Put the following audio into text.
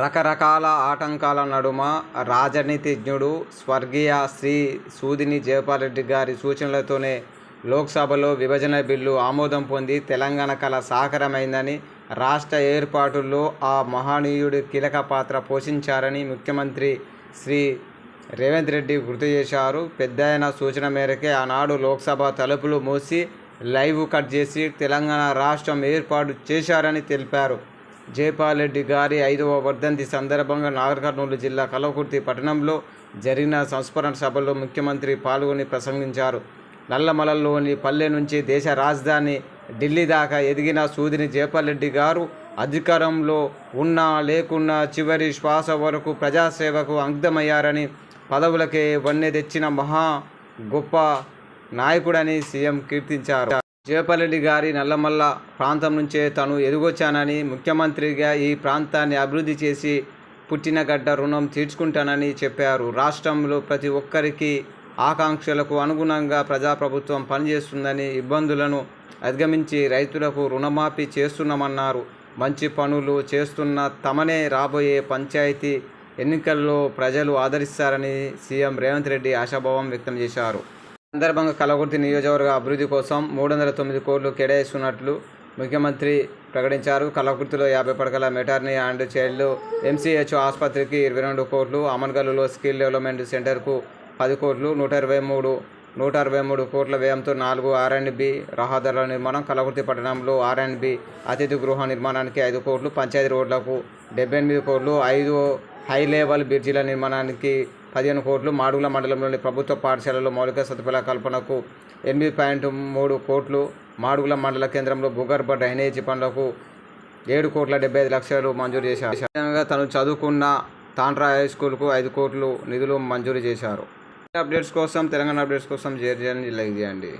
రకరకాల ఆటంకాల నడుమ రాజనీతిజ్ఞుడు స్వర్గీయ శ్రీ సూదిని జయపాల్రెడ్డి గారి సూచనలతోనే లోక్సభలో విభజన బిల్లు ఆమోదం పొంది తెలంగాణ కళ సాకారమైందని రాష్ట్ర ఏర్పాటుల్లో ఆ మహనీయుడు కీలక పాత్ర పోషించారని ముఖ్యమంత్రి శ్రీ రేవంత్ రెడ్డి గుర్తు చేశారు. పెద్దాయన సూచన మేరకే ఆనాడు లోక్సభ తలుపులు మూసి లైవ్ కట్ చేసి తెలంగాణ రాష్ట్రం ఏర్పాటు చేశారని తెలిపారు. జయపాల్రెడ్డి గారి ఐదవ వర్ధంతి సందర్భంగా నాగర్కర్నూలు జిల్లా కలవకుర్తి పట్టణంలో జరిగిన సంస్మరణ సభలో ముఖ్యమంత్రి పాల్గొని ప్రసంగించారు. నల్లమలలోని పల్లె నుంచి దేశ రాజధాని ఢిల్లీ దాకా ఎదిగిన సూదిని జయపాల్రెడ్డి గారు అధికారంలో ఉన్నా లేకున్నా చివరి శ్వాస వరకు ప్రజాసేవకు అంకితమయ్యారని పదవులకే వన్నె తెచ్చిన మహా గొప్ప నాయకుడని సీఎం కీర్తించారు. జయపల్లెడ్డి గారి నల్లమల్ల ప్రాంతం నుంచే తను ఎదుగొచ్చానని ముఖ్యమంత్రిగా ఈ ప్రాంతాన్ని అభివృద్ధి చేసి పుట్టిన గడ్డ రుణం తీర్చుకుంటానని చెప్పారు. రాష్ట్రంలో ప్రతి ఒక్కరికి ఆకాంక్షలకు అనుగుణంగా ప్రజాప్రభుత్వం పనిచేస్తుందని ఇబ్బందులను అధిగమించి రైతులకు రుణమాఫీ చేస్తున్నామన్నారు. మంచి పనులు చేస్తున్న తమనే రాబోయే పంచాయతీ ఎన్నికల్లో ప్రజలు ఆదరిస్తారని సీఎం రేవంత్ రెడ్డి ఆశాభావం వ్యక్తం చేశారు. సందర్భంగా కలగుర్తి నియోజకవర్గ అభివృద్ధి కోసం మూడు వందల తొమ్మిది కోట్లు కేటాయిస్తున్నట్లు ముఖ్యమంత్రి ప్రకటించారు. కలకుర్తిలో యాభై పడకల మెటర్నీ అండ్ చైల్డ్ ఎంసీహెచ్ ఆసుపత్రికి ఇరవై రెండు కోట్లు అమన్గల్లులో స్కిల్ డెవలప్మెంట్ సెంటర్కు పది కోట్లు నూట ఇరవై మూడు నూట అరవై మూడు కోట్ల వ్యయంతో నాలుగు ఆర్ అండ్ బి రహదారుల నిర్మాణం కలకుర్తి పట్టణంలో ఆర్ అండ్ బి అతిథి గృహ నిర్మాణానికి ఐదు కోట్లు పంచాయతీ రోడ్లకు డెబ్బై ఎనిమిది కోట్లు ఐదు హై లెవెల్ బ్రిడ్జిల నిర్మాణానికి పదిహేను కోట్లు మాడుగుల మండలంలోని ప్రభుత్వ పాఠశాలలో మౌలిక సదుపాయాల కల్పనకు ఎనిమిది పాయింట్ మూడు కోట్లు మాడుగుల మండల కేంద్రంలో భూగర్భ డ్రైనేజీ పనులకు ఏడు కోట్ల డెబ్బై ఐదు లక్షలు మంజూరు చేశారు. తను చదువుకున్న తాండ్రా హై స్కూల్కు ఐదు కోట్లు నిధులు మంజూరు చేశారు. అప్డేట్స్ కోసం తెలంగాణ అప్డేట్స్ కోసం షేర్ చేయండి లైక్ చేయండి.